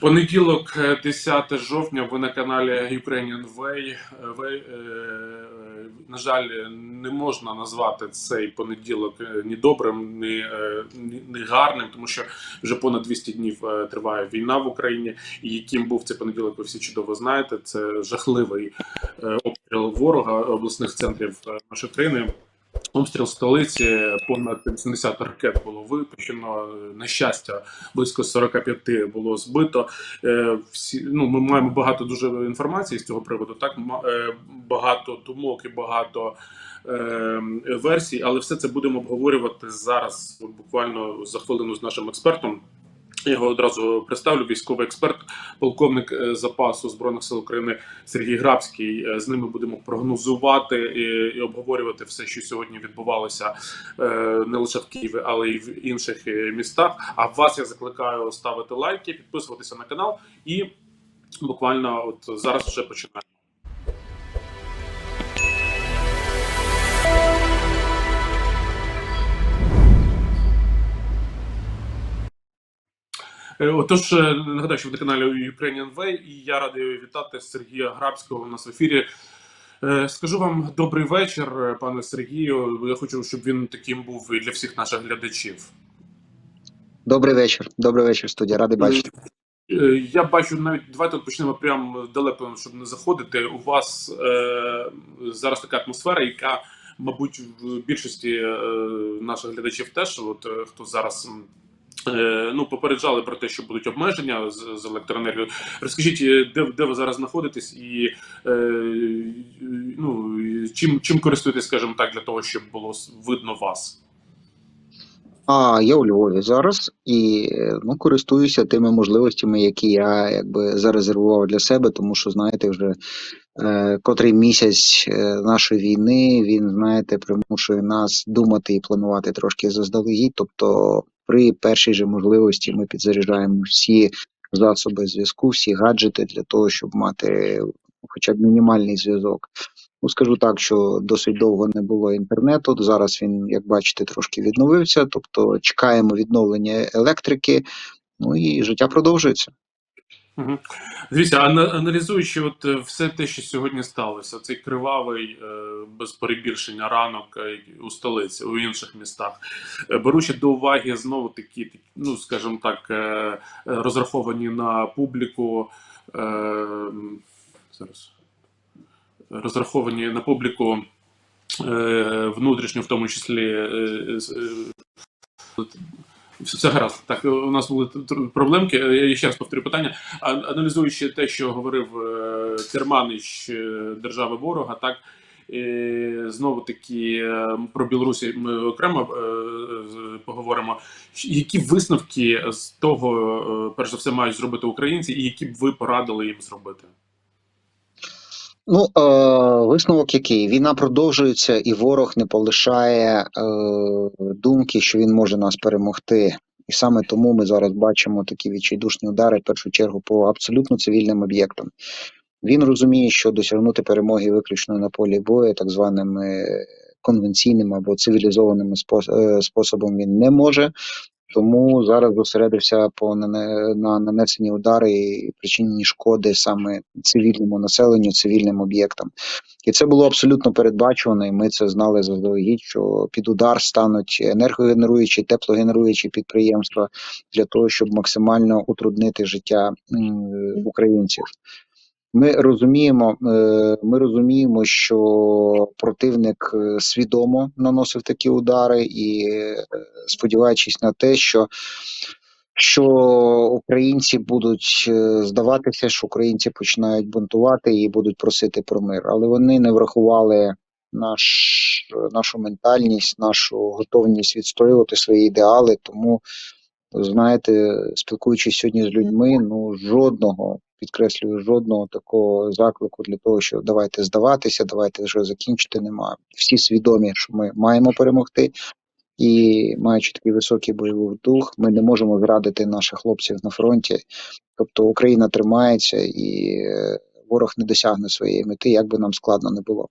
Понеділок, е, 10 жовтня, ви на каналі Ukrainian Way. Е, е, на жаль, не можна назвати цей понеділок е, ні добрим, ні, е, ні, гарним, тому що вже понад 200 днів е, триває війна в Україні. І яким був цей понеділок, ви всі чудово знаєте. Це жахливий е, обстріл ворога обласних центрів е, нашої країни. Обстріл столиці понад 80 ракет було випущено. На щастя, близько 45 було збито. Е, Всі ну ми маємо багато дуже інформації з цього приводу. Так е, багато думок і багато е, версій, але все це будемо обговорювати зараз. Буквально за хвилину з нашим експертом. Я його одразу представлю. Військовий експерт, полковник е, запасу збройних сил України Сергій Грабський. Е, З ними будемо прогнозувати і, обговорювати все, що сьогодні відбувалося е, не лише в Києві, але й в інших містах. А вас я закликаю ставити лайки, підписуватися на канал і буквально от зараз вже починаємо. Отож, е, нагадаю, що ви на каналі Ukrainian Way, і я радий вітати Сергія Грабського у нас в ефірі. Е, Скажу вам добрий вечір, е, пане Сергію. Я хочу, щоб він таким був і для всіх наших глядачів. Добрий вечір. Добрий вечір, студія. Радий бачити. Е, Я бачу навіть давайте почнемо прямо далеко, щоб не заходити. У вас е, зараз така атмосфера, яка, мабуть, в більшості е, наших глядачів теж, от е, хто зараз. Е, Ну, попереджали про те, що будуть обмеження з, з електроенергією. Розкажіть, е, де, де ви зараз знаходитесь, і е, ну, чим, чим користуєтесь, скажімо так, для того, щоб було видно вас? А я у Львові зараз і ну користуюся тими можливостями, які я якби зарезервував для себе, тому що знаєте, вже е, котрий місяць е, нашої війни він знаєте примушує нас думати і планувати трошки заздалегідь. Тобто, при першій же можливості ми підзаряджаємо всі засоби зв'язку, всі гаджети для того, щоб мати хоча б мінімальний зв'язок. Ну, скажу так, що досить довго не було інтернету. Зараз він, як бачите, трошки відновився. Тобто чекаємо відновлення електрики. Ну і життя продовжується. Угу. Дивіться, аналізуючи от е, все те, що сьогодні сталося, цей кривавий, е, без перебільшення ранок е, у столиці, у інших містах, беручи до уваги знову такі, ну скажімо так, розраховані на публіку. Зараз розраховані на публіку внутрішню, в тому числі все гаразд. Так, у нас були проблемки. Я ще раз повторю питання. Аналізуючи те, що говорив е, Керманич е, держави ворога, так е, знову таки е, про Білорусі ми окремо е, поговоримо. Які висновки з того, е, перш за все, мають зробити українці, і які б ви порадили їм зробити? Ну, е, висновок який? Війна продовжується, і ворог не полишає е, думки, що він може нас перемогти. І саме тому ми зараз бачимо такі відчайдушні удари, в першу чергу, по абсолютно цивільним об'єктам. Він розуміє, що досягнути перемоги виключно на полі бою, так званими конвенційним або цивілізованим е, способом він не може. Тому зараз зосередився по на нанесенні удари і причиненні шкоди саме цивільному населенню, цивільним об'єктам. І це було абсолютно передбачувано, і ми це знали заздалегідь, що під удар стануть енергогенеруючі, теплогенеруючі підприємства для того, щоб максимально утруднити життя українців. Ми розуміємо, е, ми розуміємо, що противник е, свідомо наносив такі удари, і е, сподіваючись на те, що, що українці будуть здаватися, що українці починають бунтувати і будуть просити про мир, але вони не врахували наш, нашу ментальність, нашу готовність відстоювати свої ідеали. Тому знаєте, спілкуючись сьогодні з людьми, ну жодного підкреслюю, жодного такого заклику для того, що давайте здаватися, давайте вже закінчити. Немає. Всі свідомі, що ми маємо перемогти, і маючи такий високий бойовий дух, ми не можемо зрадити наших хлопців на фронті. Тобто Україна тримається і е, ворог не досягне своєї мети, як би нам складно не було.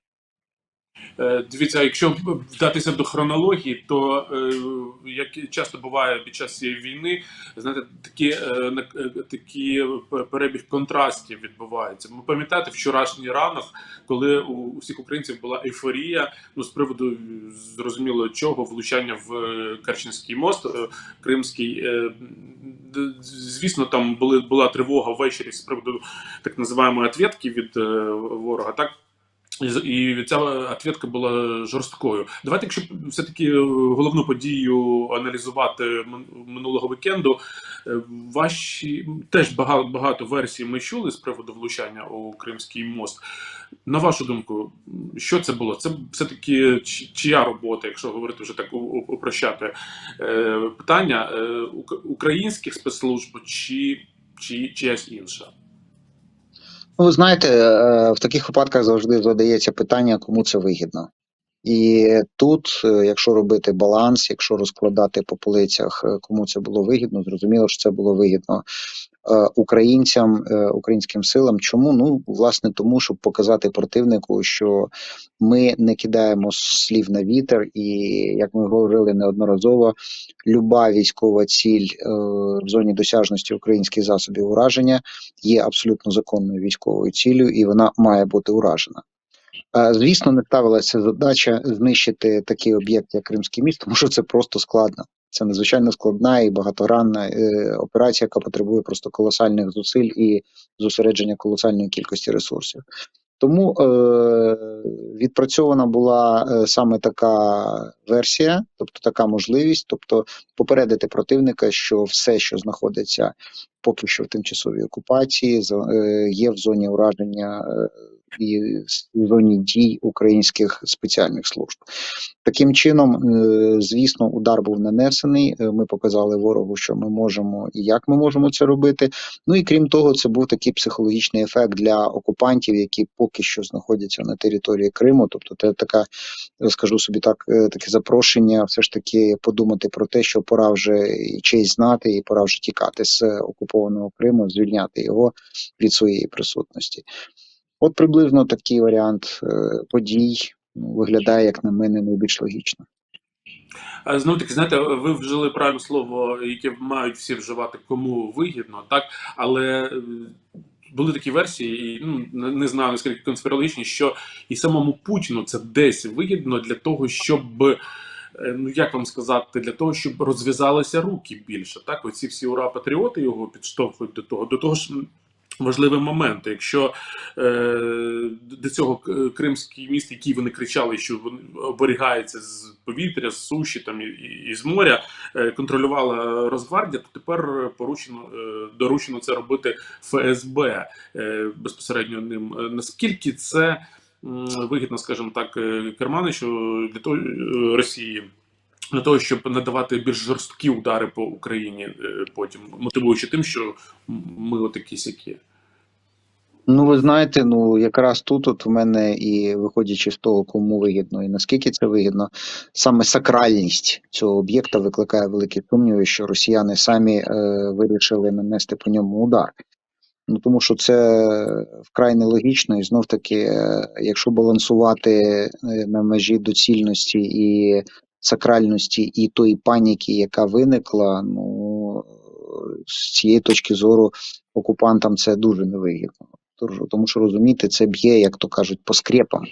Е, Дивіться, якщо вдатися до хронології, то е, як часто буває під час цієї війни, знаєте, такі, е, такі перебіг контрастів відбувається. Ви пам'ятаєте вчорашній ранок, коли у у всіх українців була ейфорія, ну з приводу зрозуміло чого влучання в Керченський мост Кримський. Звісно, там були була тривога ввечері з приводу так називаємої ответки від ворога. Так і ця ответка була жорсткою. Давайте, якщо все-таки е, головну подію аналізувати минулого вікенду, е, ваші теж багато, багато версій ми чули з приводу влучання у Кримський мост. На вашу думку, що це було? Це все-таки чия робота, якщо говорити вже так упрощати е, питання українських спецслужб чи, чи чиясь інша? Ну, ви знаєте, е, в таких випадках завжди задається питання, кому це вигідно. І тут, е, якщо робити баланс, якщо розкладати по полицях, е, кому це було вигідно, зрозуміло, що це було вигідно українцям, е, українським силам. Чому? Ну, власне, тому, щоб показати противнику, що ми не кидаємо слів на вітер, і як ми говорили неодноразово, люба військова ціль е, в зоні досяжності українських засобів ураження є абсолютно законною військовою ціллю, і вона має бути уражена. Е, Звісно, не ставилася задача знищити такий об'єкт, як Кримський міст, тому що це просто складно. Це надзвичайно складна і багатогранна е, операція, яка потребує просто колосальних зусиль і зосередження колосальної кількості ресурсів. Тому е, відпрацьована була е, саме така версія, тобто така можливість, тобто попередити противника, що все, що знаходиться поки що в тимчасовій окупації, за- е, є в зоні ураження і в зоні дій українських спеціальних служб. Таким чином, е, звісно, удар був нанесений. Е, Ми показали ворогу, що ми можемо і як ми можемо це робити. Ну і крім того, це був такий психологічний ефект для окупантів, які поки що знаходяться на території Криму. Тобто, це така, скажу собі так, е, таке запрошення, все ж таки подумати про те, що пора вже і честь знати, і пора вже тікати з окупованого Криму, звільняти його від своєї присутності. От приблизно такий варіант е, подій ну, виглядає, як на мене, найбільш логічно. Знову таки, знаєте, ви вжили правильне слово, яке мають всі вживати кому вигідно, так але е, були такі версії, і ну не знаю наскільки конспірологічні, що і самому Путіну це десь вигідно для того, щоб е, ну як вам сказати, для того, щоб розв'язалися руки більше. Так, оці всі ура патріоти його підштовхують до того. До того ж. Важливий момент, якщо е, до цього к- кримський міст, який вони кричали, що він оберігається з повітря, з суші там і, і, з моря, е, контролювала Росгвардія, то тепер поручено е, доручено це робити ФСБ е, безпосередньо ним. Е, Наскільки це м, вигідно, скажімо так, е, Керманичу для того е, Росії? Для того, щоб надавати більш жорсткі удари по Україні, е, потім мотивуючи тим, що ми отакі сякі. Ну, ви знаєте, ну якраз тут от в мене і виходячи з того, кому вигідно і наскільки це вигідно, саме сакральність цього об'єкта викликає великі сумніви, що росіяни самі е, вирішили нанести по ньому удар. Ну тому що це вкрай нелогічно, і знов таки, е, якщо балансувати е, на межі доцільності і сакральності, і тої паніки, яка виникла, ну з цієї точки зору окупантам це дуже невигідно. Тому що розумієте, це б'є, як то кажуть, по скрепам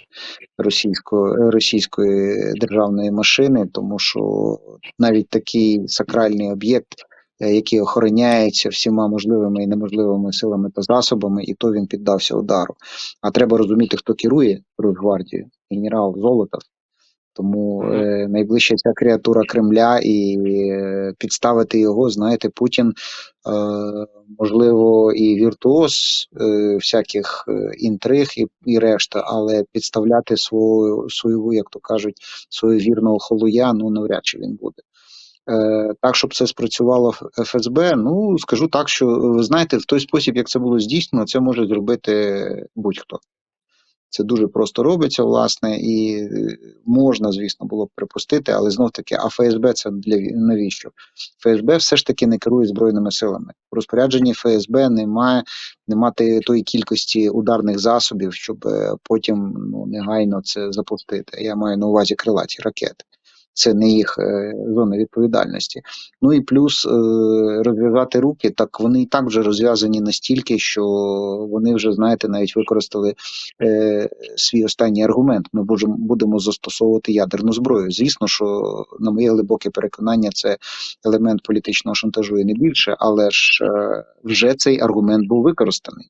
російської, російської державної машини, тому що навіть такий сакральний об'єкт, е, який охороняється всіма можливими і неможливими силами та засобами, і то він піддався удару. А треба розуміти, хто керує Росгвардією, генерал Золотов. Тому е, найближча ця креатура Кремля і е, підставити його, знаєте, Путін, е, можливо, і віртуоз е, всяких е, інтриг і, і решта, але підставляти свою, свою, як то кажуть, свою вірного холуя, ну навряд чи він буде. Е, так, щоб це спрацювало в ФСБ, ну скажу так, що ви знаєте, в той спосіб, як це було здійснено, це може зробити будь-хто. Це дуже просто робиться, власне, і е, можна, звісно, було б припустити, але знов таки, а ФСБ це для навіщо? ФСБ все ж таки не керує збройними силами. В розпорядженні ФСБ немає немає тої кількості ударних засобів, щоб е, потім ну негайно це запустити. Я маю на увазі крилаті ракети. Це не їх е, зона відповідальності. Ну і плюс е, розв'язати руки, так вони і так вже розв'язані настільки, що вони вже, знаєте, навіть використали е, свій останній аргумент. Ми будемо, застосовувати ядерну зброю. Звісно, що на моє глибоке переконання, це елемент політичного шантажу і не більше, але ж вже цей аргумент був використаний.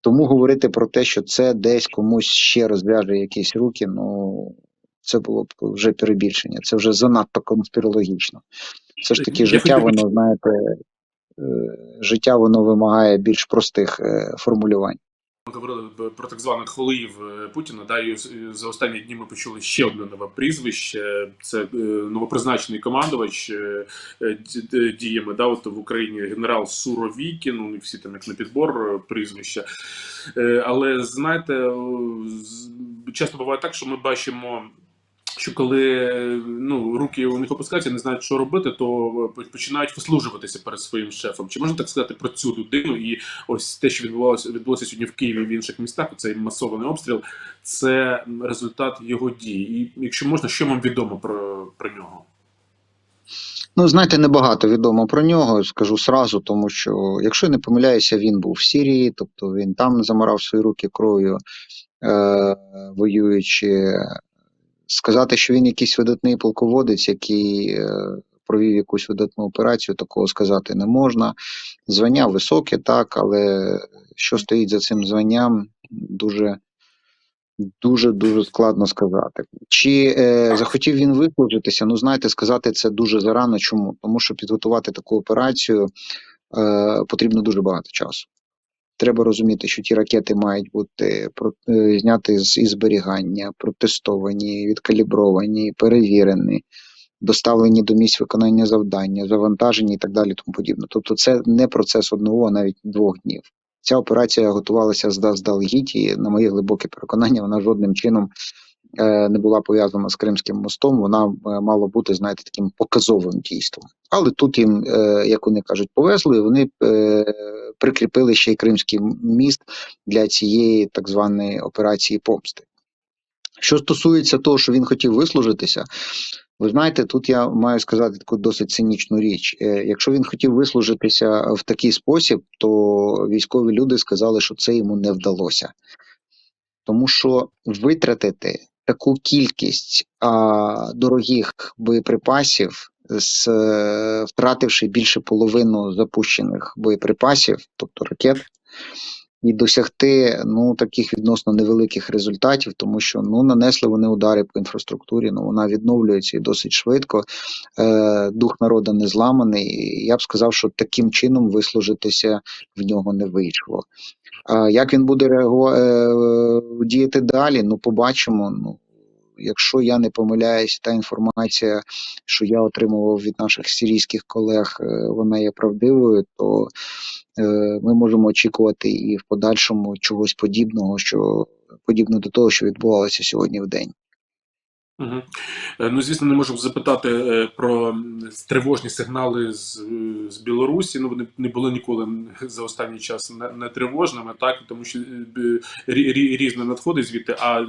Тому говорити про те, що це десь комусь ще розв'яже якісь руки, ну це було б вже перебільшення. Це вже занадто конспірологічно. Все ж таки, життя, воно, знаєте, е, життя воно вимагає більш простих е, формулювань. Ми говорили про так званих холиїв е, Путіна. Да, і за останні дні ми почули ще одне нове прізвище. Це новопризначений командувач ді- ді- діями. Да, от в Україні генерал Суровікін. Ну, всі там як на підбор прізвища. Але знаєте, часто буває так, що ми бачимо. Що коли ну руки у них опускаються, не знають, що робити, то е, починають вислужуватися перед своїм шефом. Чи можна так сказати про цю людину? І ось те, що відбувалося відбулося сьогодні в Києві в інших містах, цей масований обстріл, це результат його дій. І якщо можна, що вам відомо про, про нього? Ну, знаєте, небагато відомо про нього, скажу сразу, тому що, якщо я не помиляюся, він був в Сирії, тобто він там замарав свої руки кров'ю, е, воюючи. Сказати, що він якийсь видатний полководець, який е, провів якусь видатну операцію, такого сказати не можна. Звання високе, так, але що стоїть за цим званням, дуже. Дуже дуже складно сказати. Чи е, захотів він вислужитися? Ну, знаєте, сказати це дуже зарано. Чому? Тому що підготувати таку операцію е, потрібно дуже багато часу. Треба розуміти, що ті ракети мають бути е, зняті з із зберігання, протестовані, відкалібровані, перевірені, доставлені до місць виконання завдання, завантажені і так далі. Тому подібне. Тобто, це не процес одного, а навіть двох днів. Ця операція готувалася зда- заздалегідь, і на моє глибоке переконання, вона жодним чином е, не була пов'язана з Кримським мостом. Вона е, мала бути, знаєте, таким показовим дійством. Але тут їм, як вони кажуть, повезло, і вони прикріпили ще й Кримський міст для цієї так званої операції помсти. Що стосується того, що він хотів вислужитися, ви знаєте, тут я маю сказати таку досить цинічну річ. Е, Якщо він хотів вислужитися в такий спосіб, то військові люди сказали, що це йому не вдалося. Тому що витратити таку кількість а, дорогих боєприпасів, з, е, втративши більше половину запущених боєприпасів, тобто ракет, і досягти ну таких відносно невеликих результатів, тому що ну нанесли вони удари по інфраструктурі. Ну вона відновлюється і досить швидко. Е, дух народу не зламаний. Я б сказав, що таким чином вислужитися в нього не вийшло. А як він буде реагувати е, діяти далі? Ну побачимо. Ну якщо я не помиляюсь, та інформація, що я отримував від наших сирійських колег, е, вона є правдивою, то е, ми можемо очікувати і в подальшому чогось подібного, що подібно до того, що відбувалося сьогодні в день. Угу. Ну, звісно, не можу запитати е, про тривожні сигнали з, е, з Білорусі. Ну, вони не були ніколи за останній час не, не тривожними, так тому що рі, рі, різне надходить звідти. А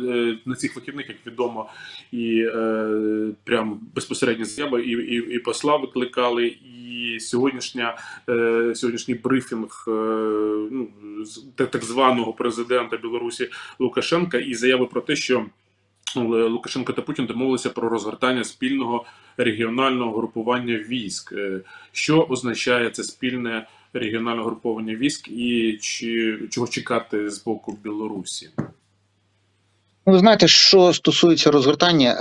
на цих вихідних, як відомо, і е, прям безпосередньо заяви і, і, і посла викликали, і сьогоднішня е, сьогоднішній брифінг е, ну, так званого президента Білорусі Лукашенка, і заяви про те, що. Лукашенко та Путін домовилися про розгортання спільного регіонального групування військ. Е, Що означає це спільне регіональне груповання військ, і чи чого чекати з боку Білорусі? Ну, ви знаєте, що стосується розгортання,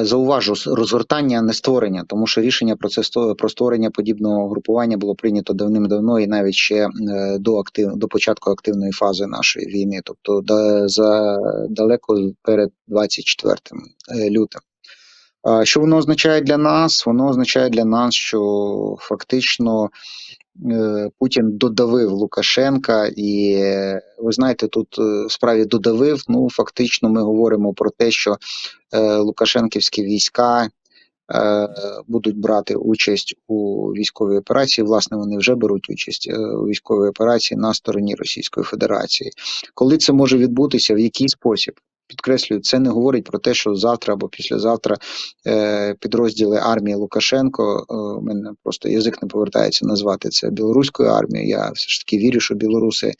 е, зауважу розгортання, не створення, тому що рішення про це про створення подібного групування було прийнято давним-давно і навіть ще е, до актив до початку активної фази нашої війни, тобто да, за далеко перед 24 е, лютим. Що воно означає для нас? Воно означає для нас, що фактично Путін додавив Лукашенка, і е, ви знаєте, тут е, справі додавив. Ну фактично, ми говоримо про те, що е, Лукашенківські війська е, будуть брати участь у військовій операції. Власне, вони вже беруть участь е, у військовій операції на стороні Російської Федерації. Коли це може відбутися, в який спосіб? Підкреслюю, це не говорить про те, що завтра або післязавтра е, підрозділи армії Лукашенко. е, У мене просто язик не повертається назвати це білоруською армією. Я все ж таки вірю, що білоруси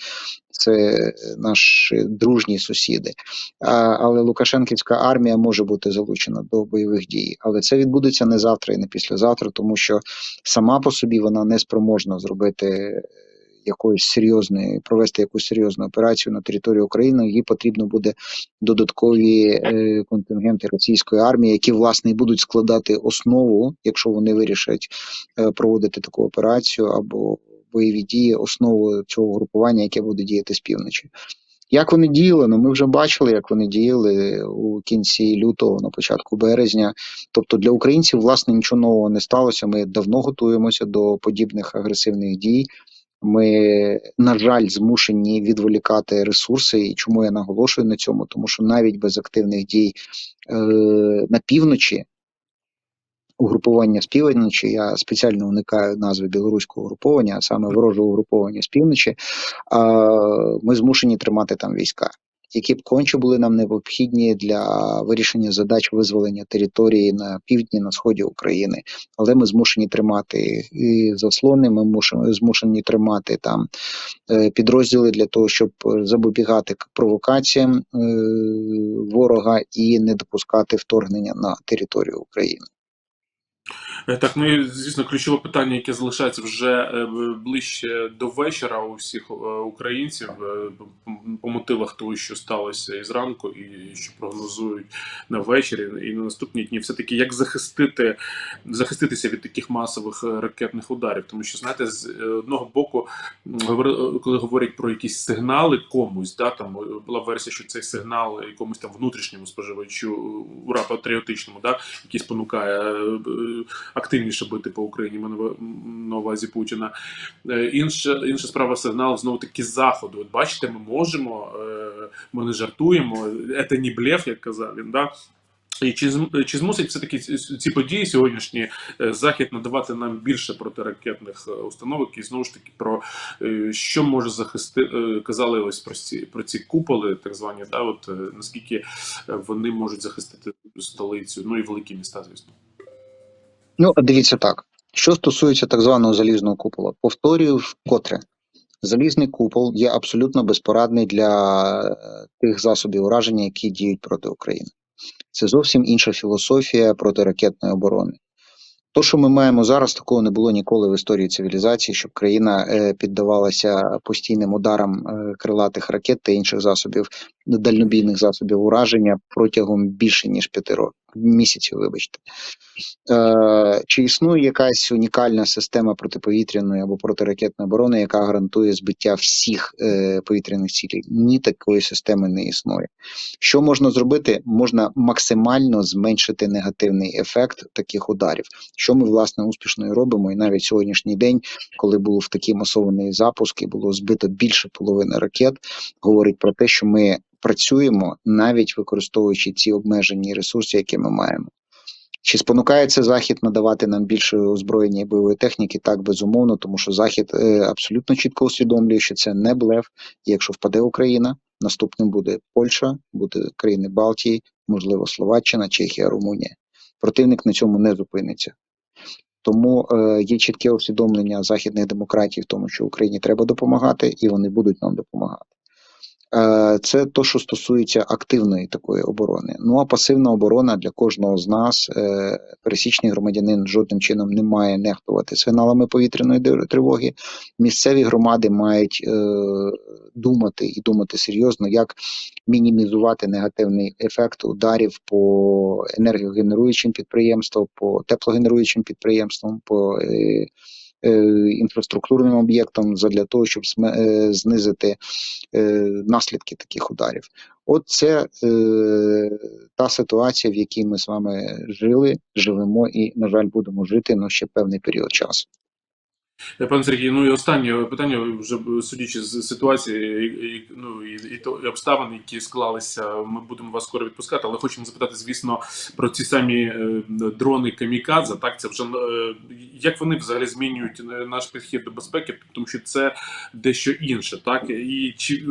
це наші дружні сусіди. А, але Лукашенківська армія може бути залучена до бойових дій. Але це відбудеться не завтра і не післязавтра, тому що сама по собі вона не спроможна зробити якоїсь серйозної провести якусь серйозну операцію на території України. Їй потрібно буде додаткові е, контингенти російської армії, які власне і будуть складати основу, якщо вони вирішать е, проводити таку операцію або бойові дії, основу цього групування, яке буде діяти з півночі. Як вони діяли? Ну ми вже бачили, як вони діяли у кінці лютого, на початку березня. Тобто для українців власне нічого нового не сталося. Ми давно готуємося до подібних агресивних дій. Ми, на жаль, змушені відволікати ресурси. І чому я наголошую на цьому? Тому що навіть без активних дій е, на півночі. угруповання з півночі, я спеціально уникаю назви білоруського угруповання, а саме ворожого угруповання з півночі. е, ми змушені тримати там війська, які б конче були нам необхідні для вирішення задач визволення території на півдні, на сході України. Але ми змушені тримати і заслони, ми мушимо- змушені тримати там е, підрозділи для того, щоб запобігати провокаціям е, ворога і не допускати вторгнення на територію України. Е, Так, ну і звісно, ключове питання, яке залишається вже е, ближче до вечора у всіх е, українців по- мотивах того, що сталося і зранку, і що прогнозують на вечір і на наступні дні, все таки як захистити захиститися від таких масових ракетних ударів. Тому що знаєте, з одного боку, коли говорять про якісь сигнали комусь, да там була версія, що цей сигнал якомусь там внутрішньому споживачу ура патріотичному, да, який спонукає е, е, активніше бити по Україні маю на- увазі Путіна. Е, Інша, інша справа сигнал знову таки з заходу. От бачите, ми можемо, е, ми не жартуємо, це не блеф, як казав він. Да? І чи, чи змусить все-таки ці- ці події сьогоднішні е, захід надавати нам більше протиракетних установок і знову ж таки про що може захистити казали ось про ці про ці куполи, так звані, да, от наскільки вони можуть захистити столицю, ну і великі міста, звісно. Ну, дивіться так. Що стосується так званого залізного купола, повторюю вкотре. Залізний купол є абсолютно безпорадний для е, тих засобів ураження, які діють проти України. Це зовсім інша філософія протиракетної оборони. То, що ми маємо зараз, такого не було ніколи в історії цивілізації, щоб країна е, піддавалася постійним ударам е, крилатих ракет та інших засобів дальнобійних засобів ураження протягом більше ніж п'яти років місяців. Вибачте, е, чи існує якась унікальна система протиповітряної або протиракетної оборони, яка гарантує збиття всіх е, повітряних цілей? Ні, такої системи не існує. Що можна зробити? Можна максимально зменшити негативний ефект таких ударів, що ми власне успішно і робимо. І навіть сьогоднішній день, коли був такий масований запуск і було збито більше половини ракет, говорить про те, що ми працюємо навіть використовуючи ці обмежені ресурси, які ми маємо. Чи спонукає це захід надавати нам більше озброєння і бойової техніки? Так, безумовно, тому що захід е, абсолютно чітко усвідомлює, що це не блеф. Якщо впаде Україна, наступним буде Польща, буде країни Балтії, можливо, Словаччина, Чехія, Румунія. Противник на цьому не зупиниться. Тому е, є чітке усвідомлення західних демократій в тому, що Україні треба допомагати, і вони будуть нам допомагати. Е, Це то, що стосується активної такої оборони. Ну а пасивна оборона для кожного з нас, е, пересічний громадянин жодним чином не має нехтувати сигналами повітряної тривоги. Місцеві громади мають е, думати і думати серйозно, як мінімізувати негативний ефект ударів по енергогенеруючим підприємствам, по теплогенеруючим підприємствам, по інфраструктурним об'єктам для того, щоб е, знизити е, наслідки таких ударів. От це е, та ситуація, в якій ми з вами жили, живемо і, на жаль, будемо жити ну, ще певний період часу. Е, Пане Сергій, ну і останнє питання, вже судячи з ситуації і, ну, і, і, і обставин, які склалися, ми будемо вас скоро відпускати, але хочемо запитати, звісно, про ці самі е, дрони Камікадзе. Так, це вже е, як вони взагалі змінюють наш підхід до безпеки, тому що це дещо інше, так і чи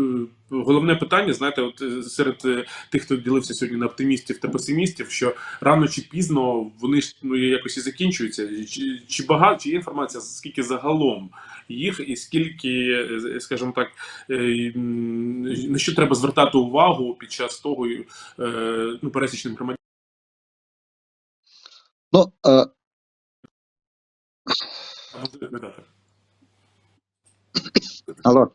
головне питання, знаєте, от е, серед е, тих, хто ділився сьогодні на оптимістів та песимістів, що рано чи пізно вони ж ну якось і закінчуються. Чи, чи багато чи є інформація, скільки загалом їх, і скільки, е, скажімо так, на що треба звертати увагу під час того ну, пересічним громадянам? Ну, е, алло,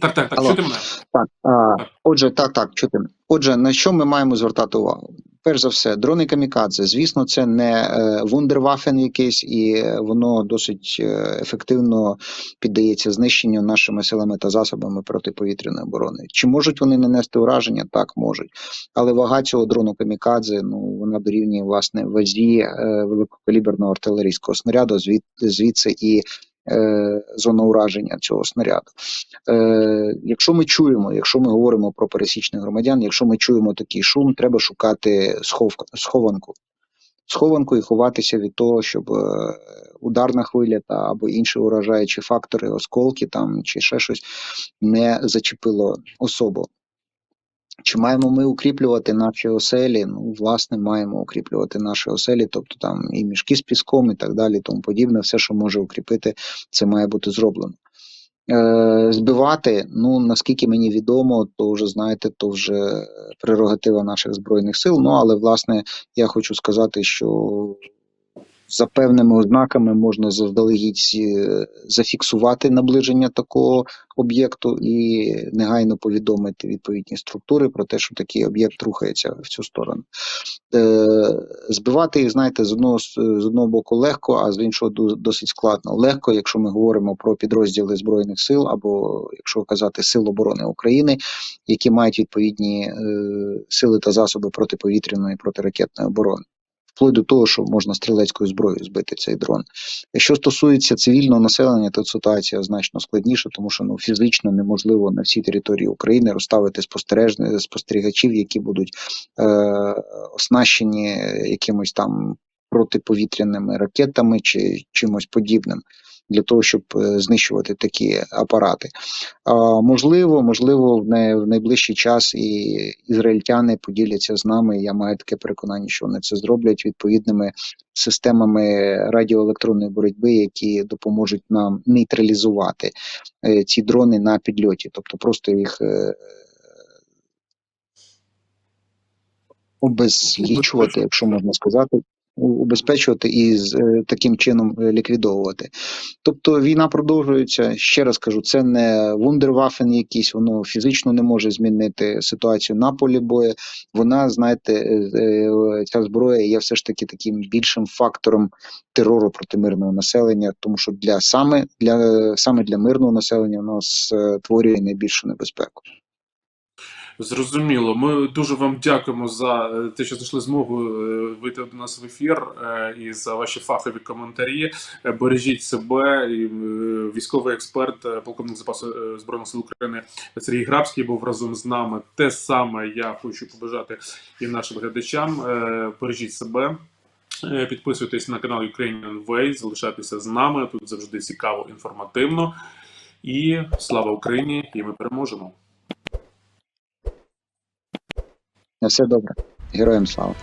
Так, так, так, Алло. чути мене? так, а, отже, так, так, чути. Отже, на що ми маємо звертати увагу? Перш за все, дрони камікадзе. Звісно, це не е, вундервафен якийсь, і е, воно досить е, ефективно піддається знищенню нашими силами та засобами протиповітряної оборони. Чи можуть вони нанести ураження? Так, можуть. Але вага цього дрону камікадзе, ну вона дорівнює власне вазі великокаліберного артилерійського снаряду, звід, звідси і е, зона ураження цього снаряду. Е, якщо ми чуємо, якщо ми говоримо про пересічних громадян, якщо ми чуємо такий шум, треба шукати схов, схованку. Схованку і ховатися від того, щоб е, ударна хвиля та або інші уражаючі фактори, осколки там чи ще щось не зачепило особу. Чи маємо ми укріплювати наші оселі? Ну, власне, маємо укріплювати наші оселі, тобто там і мішки з піском, і так далі, тому подібне, все, що може укріпити, це має бути зроблено. Е, збивати, ну наскільки мені відомо, то вже знаєте, то вже прерогатива наших збройних сил. Ну але власне я хочу сказати, що за певними ознаками можна заздалегідь е, зафіксувати наближення такого об'єкту і негайно повідомити відповідні структури про те, що такий об'єкт рухається в цю сторону. Е, збивати їх, знаєте, з одного з одного боку легко, а з іншого досить складно. Легко, якщо ми говоримо про підрозділи збройних сил, або якщо казати Сил оборони України, які мають відповідні е, сили та засоби протиповітряної протиракетної оборони. Вплоть до того, що можна стрілецькою зброєю збити цей дрон. Що стосується цивільного населення, то ситуація значно складніша, тому що ну фізично неможливо на всій території України розставити спостерігачів, які будуть е, оснащені якимось там протиповітряними ракетами чи чимось подібним. Для того щоб е, знищувати такі апарати, можливо, можливо, в, найближчий час і ізраїльтяни поділяться з нами. Я маю таке переконання, що вони це зроблять відповідними системами радіоелектронної боротьби, які допоможуть нам нейтралізувати е, ці дрони на підльоті, тобто просто їх е, обезлічувати, якщо можна сказати, убезпечувати і з е, таким чином е, ліквідовувати. Тобто війна продовжується. Ще раз кажу, це не вундервафен якийсь, воно фізично не може змінити ситуацію на полі бою. Вона, знаєте, е, ця зброя є все ж таки таким більшим фактором терору проти мирного населення, тому що для саме для саме для мирного населення воно створює найбільшу небезпеку. Зрозуміло. Ми дуже вам дякуємо за е, те, що знайшли змогу е, вийти до нас в ефір е, і за ваші фахові коментарі. Бережіть себе. Військовий експерт, полковник запасу збройних сил України Сергій Грабський був разом з нами. Те саме я хочу побажати і нашим глядачам. Бережіть себе. Підписуйтесь на канал Ukrainian Way, залишайтеся з нами. Тут завжди цікаво, інформативно. І слава Україні! І ми переможемо. На все добре. Героям слава.